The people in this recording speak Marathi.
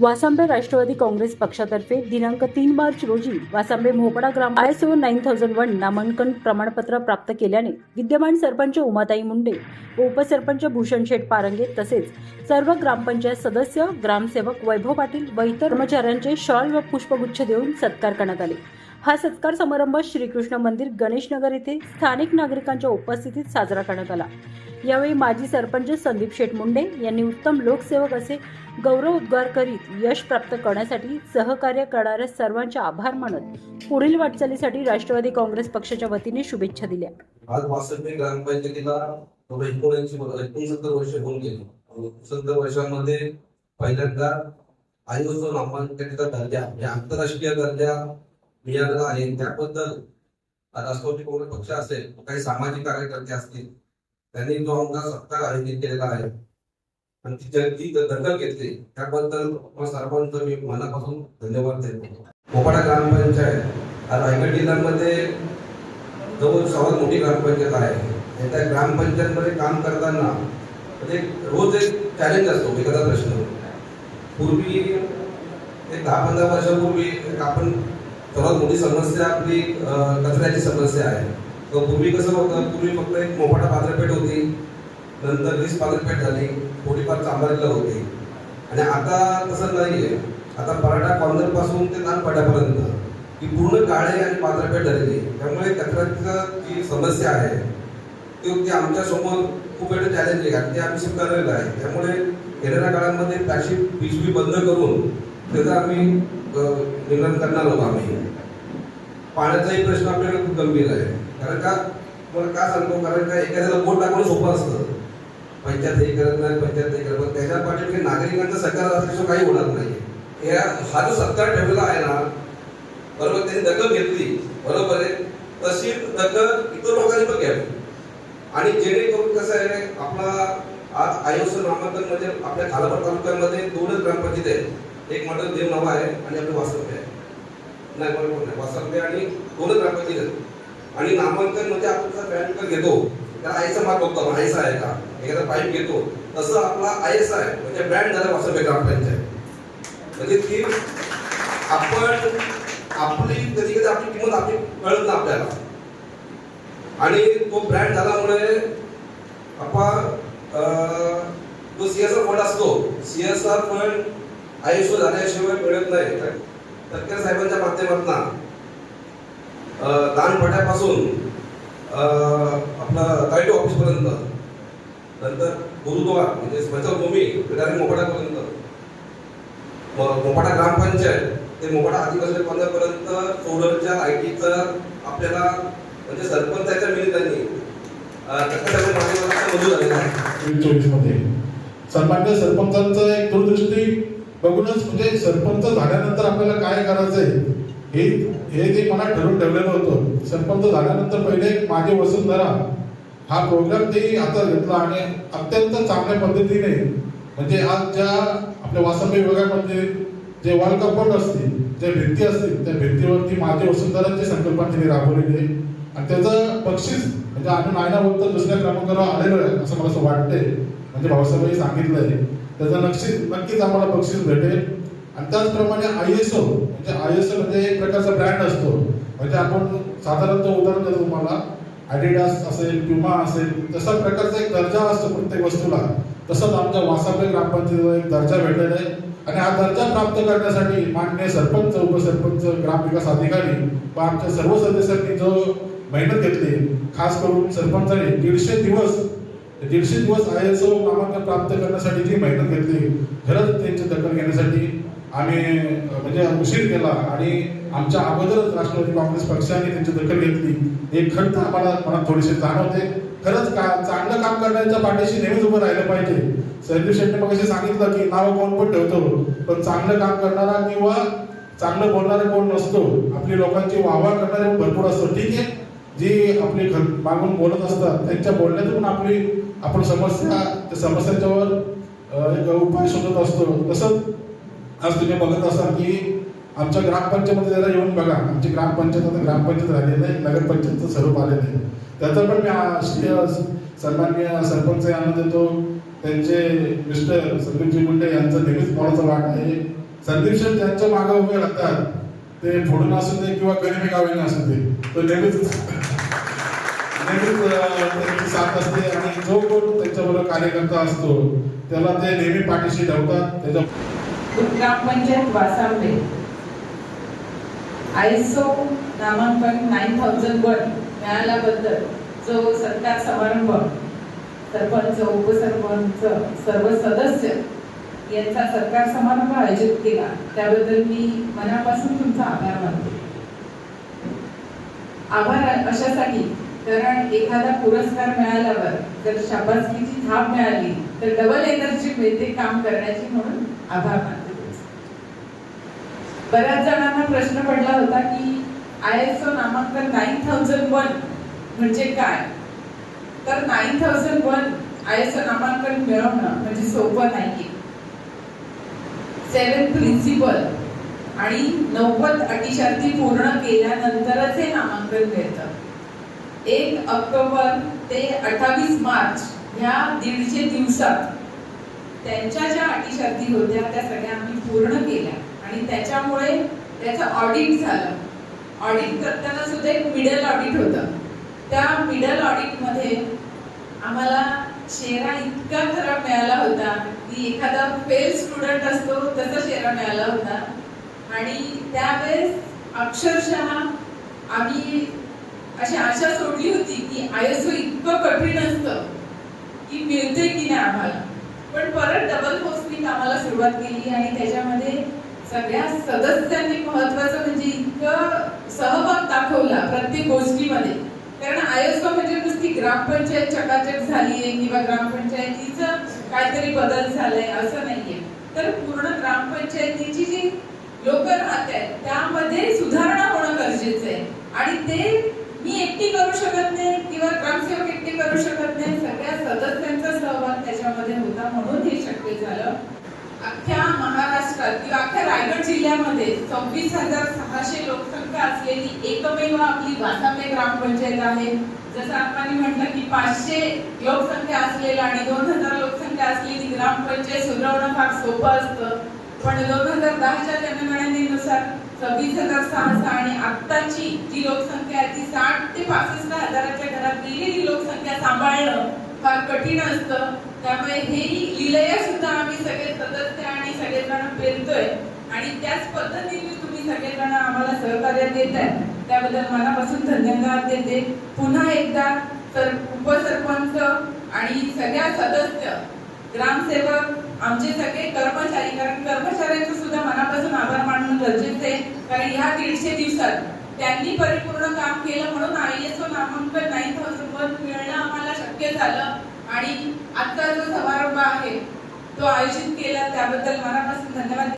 वासांबे राष्ट्रवादी काँग्रेस पक्षातर्फे दिनांक तीन मार्च रोजी वासांबे मोकडा ग्राम I S O nine thousand one नामांकन प्रमाणपत्र प्राप्त केल्याने विद्यमान सरपंच उमाताई मुंडे व उपसरपंच भूषण शेठ पारंगे तसेच सर्व ग्रामपंचायत सदस्य ग्रामसेवक वैभव पाटील व इतर कर्मचाऱ्यांचे शॉल व पुष्पगुच्छ देऊन सत्कार करण्यात आले. हा सत्कार समारंभ श्रीकृष्ण मंदिर गणेशनगर येथे स्थानिक नागरिकांच्या उपस्थितीत साजरा करण्यात आला. यावेळी माजी सरपंच संदीप शेठ मुंडे यांनी उत्तम लोकसेवक असे गौरव उद्गार करीत यश प्राप्त करण्यासाठी सहकार्य करणाऱ्या सर्वांचे आभार मानत पुढील वाटचालीसाठी राष्ट्रवादी काँग्रेस पक्षाच्या वतीने शुभेच्छा दिल्या. आज वासंती ग्रामपंचायतीला एकोणसत्तर वर्ष होऊन गेली. पहिल्यांदा आयोजन नामांकनाचा दर्जा आंतरराष्ट्रीय दर्जा मिळालेला आहे त्याबद्दल राष्ट्रवादी काँग्रेस पक्ष असेल काही सामाजिक कार्यकर्ते असतील त्यांनी जो आमचा सत्कार आयोजित केलेला आहे आणि तिच्या ती दखल घेतली त्याबद्दल मग सर्वांचं मी मनापासून धन्यवाद देतो. मोपाडा ग्रामपंचायत रायगड जिल्ह्यामध्ये जवळ सर्वात मोठी ग्रामपंचायत आहे. त्या ग्रामपंचायतमध्ये काम करताना एक रोज एक चॅलेंज असतो एखादा प्रश्न. पूर्वी एक दहा पंधरा वर्षापूर्वी एक आपण सर्वात मोठी समस्या आपली कचऱ्याची समस्या आहे. तर पूर्वी कसं होतं पूर्वी फक्त एक मोपाटा बाजारपेठ होती. नंतर वीस बाजारपेठ झाली थोडीफार चांभारीला होती. आणि आता तसं नाही आहे आता पराठा कॉर्नरपासून ते नानपाड्यापर्यंत ही पूर्ण काळे आणि बाजारपेठ झालेली त्यामुळे कचऱ्याचं जी समस्या आहे ती आमच्यासमोर आमच्यासमोर खूप वेळ चॅलेंज आहे. ते आम्ही स्वीकारलेलं आहे. त्यामुळे येणाऱ्या काळामध्ये प्लॅस्टिक पिशवी बंद करून त्याचा आम्ही निर्माण करणार आहोत आम्ही. पाण्याचाही प्रश्न आपल्याकडे खूप गंभीर आहे. कारण का? तुम्हाला का सांगतो? कारण का एखाद्याला बोट टाकणं सोपं असतं. पंचायत हे करत नाही पंचायत हे करत नाही. त्याच्या पाठीमागे नागरिकांचा सरकार असल्याशिवाय काही होणार नाही. या हा जो सत्कार ठेवलेला आहे ना बरोबर त्यांनी दखल घेतली. बरोबर आहे. तशी दखल इतर लोकांनी पण घ्यावी. आणि जेणेकरून कसं आहे आपला आज आयुष्य नामांकन म्हणजे आपल्या खालापूर तालुक्यामध्ये दोनच ग्रामपंचायत आहेत. एक मॉडेल देव नवा आहे आणि आपलं वासंबे आहे. नाही बरोबर नाही. वासंबे आणि दोनच ग्रामपंचायत आणि नामांकन म्हणजे आपण जर बँक घेतो त्या आयचा मार्क बघतो आयसा आहे का? एखादा पाईप घेतो तसं आपला आयसा आहे. म्हणजे ब्रँड झाला का ग्रामपंचायत म्हणजे ती आपण आपली कधी कधी आपली किंमत आपली कळत ना आपल्याला. आणि तो ब्रँड झाल्यामुळे आपण जो सीएसआर फंड असतो. सीएसआर फंड आयुष्य झाल्याशिवाय मिळत नाही. तर साहेबांच्या माध्यमातून दानपट्यापासून आपलं गाईड ऑफिसपर्यंत नंतर गुरुद्वार म्हणजे स्मशानभूमी डायरेक्ट मोपाड्यापर्यंत म- मोपाडा ग्रामपंचायत ते मोपाडा आदिवासी पर्यंत सोलरच्या आयटीचं आपल्याला म्हणजे सरपंचाच्या निमित्ताने अं, मंजूर झालेलं आहे. चोवीस सन्मान्य सरपंचांचं एक दूरदृष्टी बघूनच म्हणजे सरपंच झाल्यानंतर आपल्याला काय करायचंय? हे हे ते मला ठरवून ठेवलेलं होतं सरपंच झाल्यानंतर पहिले माझे वसुंधरा हा प्रोग्राम ते आता घेतला आणि अत्यंत चांगल्या पद्धतीने म्हणजे आज ज्या आपल्या वासंबी विभागामध्ये जे वॉल कंपाऊंड असतील ज्या भिंती असतील त्या भिंतीवरती माझे वसुंधराची संकल्पना त्यांनी राबवलेली आहे. आणि त्याचं बक्षीस म्हणजे आम्ही नायना बोलतो दुसऱ्या क्रमांकावर आलेलो आहे असं मला असं वाटतंय. म्हणजे भाऊसाहेबांनी सांगितलंय. त्याचं नक्कीच नक्कीच आम्हाला बक्षीस भेटेल. आणि त्याचप्रमाणे आय एस ओ म्हणजे आय एस ओ म्हणजे एक प्रकारचा ब्रँड असतो. म्हणजे आपण साधारणतः उदाहरण देतो तुम्हाला. ॲडिडास असेल प्युमा असेल तसा प्रकारचा एक दर्जा असतो प्रत्येक वस्तूला. तसंच आमच्या वासापे ग्रामपंचायतीला एक दर्जा भेटलेला आहे. आणि हा दर्जा प्राप्त करण्यासाठी मान्य सरपंच उपसरपंच ग्रामविकास अधिकारी व आमच्या सर्व सदस्यांनी जो मेहनत घेतली खास करून सरपंचाने दीडशे दिवस दीडशे दिवस आय एस ओ नामांकन प्राप्त करण्यासाठी जी मेहनत घेतली खरंच त्यांची दखल घेण्यासाठी आम्ही म्हणजे उशीर केला आणि आमच्या अगोदरच राष्ट्रवादी काँग्रेस पक्षाने त्यांची दखल घेतली. हे खंत आम्हाला मला थोडीशी जाणवते खरंच का चांगलं काम करण्याच्या पाठीशी नेहमीच उभं राहिलं पाहिजे. संदीप शेट्टी मग सांगितलं की नाव कोण पण ठेवतो पण चांगलं काम करणारा किंवा चांगलं बोलणारा कोण नसतो. आपली लोकांची वाहवा करणारे भरपूर असतो. ठीक आहे? जी आपली घर मागून बोलत असतात त्यांच्या बोलण्यातून आपली आपण समस्या त्या समस्यांच्यावर एक उपाय शोधत असतो. तसंच आज तुम्ही बघत असाल की आमच्या ग्रामपंचायतमध्ये जरा येऊन बघा. आमची ग्रामपंचायत आता ग्रामपंचायत राहिलेली आहे नगरपंचायतचं स्वरूप आलेलं आहे त्याचं पण मी सन्माननीय सरपंच यांना देतो. त्यांचे मिस्टर संदीपजी मुंडे यांचं नेहमीच मोलाचा वाट आहे. संदीप शेठ त्यांच्या मागं उभे राहतात ते फोडून असू दे किंवा गरिबी गावीने असू दे तो नेहमीच नेहमीच त्यांची साथ असते आणि जो कोण त्यांच्याबरोबर कार्यकर्ता असतो त्याला ते नेहमी पाठीशी ठेवतात. त्याच्या ग्रामपंचायत वासावले. आयसो नामांकन नाईन थाउजंड वन मिळाल्याबद्दल जो सत्कार समारंभ सरपंच उपसरपंच सर्व सदस्य यांचा सत्कार समारंभ आयोजित केला. त्याबद्दल मी मनापासून तुमचा आभार मानते. आभार अशासाठी कारण एखादा पुरस्कार मिळाल्यावर जर शाबासकीची थाप मिळाली तर डबल एनर्जी मिळते काम करण्याची म्हणून आभार मानते. बऱ्याच जणांना प्रश्न पडला होता की आय एस ओ नामांकन नाईन थाउजंड वन म्हणजे काय? तर nine thousand one I S O नामांकन मिळवणं म्हणजे सोपं नाहीये. सेवन प्रिन्सिपल आणि नव्वद अटीशर्ती पूर्ण केल्यानंतरच हे नामांकन मिळतं. एक ऑक्टोबर ते अठ्ठावीस मार्च ह्या दीडशे दिवसात त्यांच्या ज्या अटी शर्ती होत्या त्या सगळ्या आम्ही पूर्ण केल्या. आणि त्याच्यामुळे त्याचं ऑडिट झालं. ऑडिट करताना सुद्धा एक मिडल ऑडिट होतं. त्या मिडल ऑडिटमध्ये आम्हाला शेरा इतका खराब मिळाला होता की एखादा फेल स्टुडंट असतो तसा शेरा मिळाला होता. आणि त्यावेळेस अक्षरशः आम्ही अशी आशा सोडली होती की आयएसओ इतकं कठीण असतं की मिळते की नाही आम्हाला. पण परत डबल पोस्टनी कामाला सुरुवात केली आणि त्याच्यामध्ये सगळ्या सदस्यांनी महत्वाचं म्हणजे इतकं सहभाग दाखवला प्रत्येक गोष्टीमध्ये. कारण आयएसओ म्हणजे नुसती ग्रामपंचायत चकाचक झालीये किंवा ग्रामपंचायतीचं काहीतरी बदल झालाय असं नाहीये. तर पूर्ण ग्रामपंचायतीची जी लोक राहत आहेत त्यामध्ये सुधारणा होणं गरजेचं आहे. आणि ते मी एकटी करू शकत नाही किंवा ग्रामसेवक एकटी करू शकत नाही. सगळ्या सदस्यांचा सहभाग त्याच्यामध्ये होता म्हणून हे शक्य झालं. अख्ख्या महाराष्ट्रात किंवा अख्ख्या रायगड जिल्ह्यामध्ये सव्वीस हजार सहाशे लोकसंख्या असलेली एकमेव आपली वासापे ग्रामपंचायत आहे. जसं आपण म्हटलं की पाचशे लोकसंख्या असलेला आणि दोन हजार लोकसंख्या असलेली ग्रामपंचायत सुधारणं फार सोपं असतं. पण दोन हजार दहाच्या जनगणनेनुसार सव्वीस हजार सहाशे आणि आत्ताची जी लोकसंख्या आहे ती साठ ते पासष्ट हजाराच्या घरात गेलेली लोकसंख्या सांभाळणं फार कठीण असतं. त्यामुळे हे लिलया सुद्धा आम्ही सगळे सदस्य आणि सगळेजण पेरतोय आणि त्याच पद्धतीने तुम्ही सगळेजण आम्हाला सहकार्य देत आहे त्याबद्दल मनापासून धन्यवाद देते. पुन्हा एकदा सर उपसरपंच आणि सगळ्या सदस्य ग्रामसेवक आमचे सगळे कर्मचारी कारण कर्मचारी गरजेचे गरजेचं आहे. कारण ह्या दीडशे दिवसात त्यांनी परिपूर्ण काम केलं म्हणून आय एस ओ नामांकन नाईन थाउजंड वन मिळणं आम्हाला शक्य झालं. आणि आत्ता जो समारंभ आहे तो आयोजित केला त्याबद्दल मनापासून धन्यवाद.